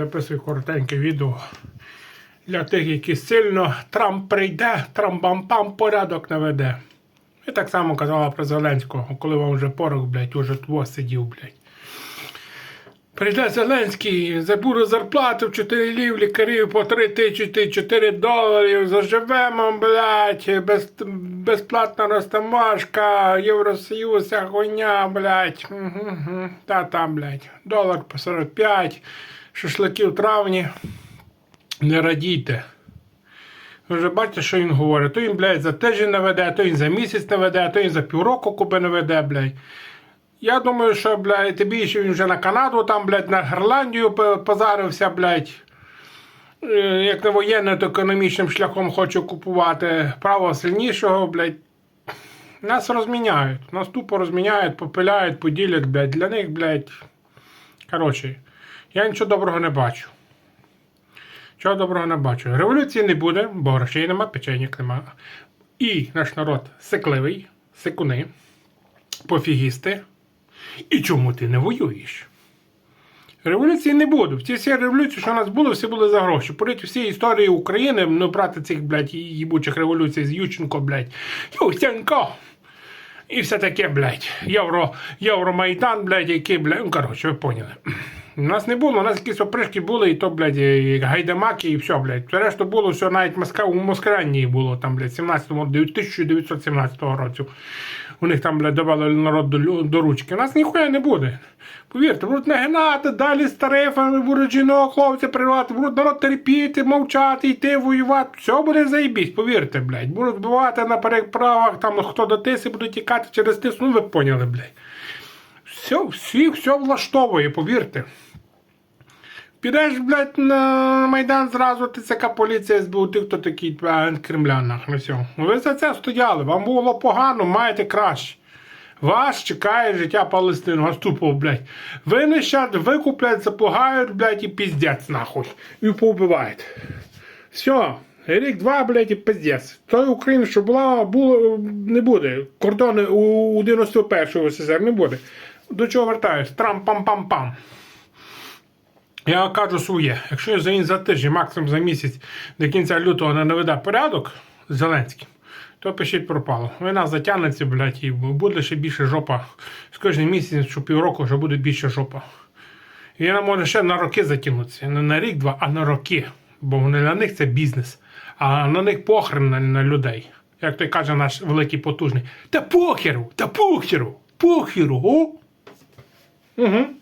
Записую коротеньке відео для тих, які сильно Трамп прийде, Трамп-бам-пам порядок наведе. І так само казала про Зеленського, коли вам вже порох, блядь, уже тво сидів, блядь. Прийде Зеленський, забуде зарплату в 4 лів, лікарів по 3 тисячі 4 доларів, заживемо, блядь, без, безплатна розтамашка, Євросоюз, вся хуйня, блядь. Угу, Та-та, блядь. Долар по 45, шашлики в травні. Не радійте. Ви вже бачите, що він говорить. То він, блядь, за тиждень наведе, то він за місяць наведе, то він за півроку куби наведе, блядь. Я думаю, що, блядь, тим більше він вже на Канаду, там, блядь, на Гренландію по- позарився, блядь. Е, Як не воєнне, то економічним шляхом хочу купувати право сильнішого, блядь. Нас розміняють. Нас тупо розміняють, попиляють, поділять, блядь. Для них, блядь. Коротше, я нічого доброго не бачу. Чого доброго не бачу. Революції не буде, бо грошей нема, печеньок нема. І наш народ сикливий, сикуни, пофігісти. І чому ти не воюєш? Революції не буде. Ці всі революції, що у нас було, всі були за гроші. Порить всі історії України, ну брати цих, блядь, їбучих революцій з Ющенко, блядь. Ющенко! І все таке, блядь. Євро, Євромайдан, блядь, який, блядь, ну, коротше, ви поняли. У нас не було, у нас якісь опришки були, і то, блядь, і гайдамаки, і все, блядь. Все решта було, все навіть Москва, у Москранії було там, блядь, 17-му, 1917 році. У них там, блядь, давали народ до, до ручки. У нас ніхуя не буде. Повірте, будуть нагинати, далі з тарифами, будуть жінок, хлопці приймати, будуть народ терпіти, мовчати, йти воювати. Все буде заєбісь, повірте, блядь. Будуть вбивати на переправах, там хто до тиси буде тікати через тису, ну ви поняли, блядь. Все, всі, все влаштовує, повірте. Підеш, блядь, на Майдан зразу ТЦК поліція СБУ, ти хто такий блядь, Кремля, нахуй, все. Ви за це стояли, вам було погано, маєте краще. Вас чекає життя Палестини, вас тупо, блядь. Ви нещад, викуплять, запугають, блядь, і піздець, нахуй. І повбивають. Все. Рік-два, блядь, і пиздець. Той Україна, що була, було, не буде. Кордони у 91-го СССР не буде. До чого вертаюсь? Трам-пам-пам-пам. Я кажу своє. Якщо він за тиждень, максимум за місяць до кінця лютого не наведе порядок з Зеленським, то пишіть пропало. Війна затягнеться, блядь, і буде ще більше жопа. З кожним місяцем, що півроку, вже буде більше жопа. І вона може ще на роки затягнутися. Не на рік-два, а на роки. Бо вони для них це бізнес. А на них похрен на, на людей. Як той каже наш великий потужний. Та похеру, та похеру, похеру? Угу.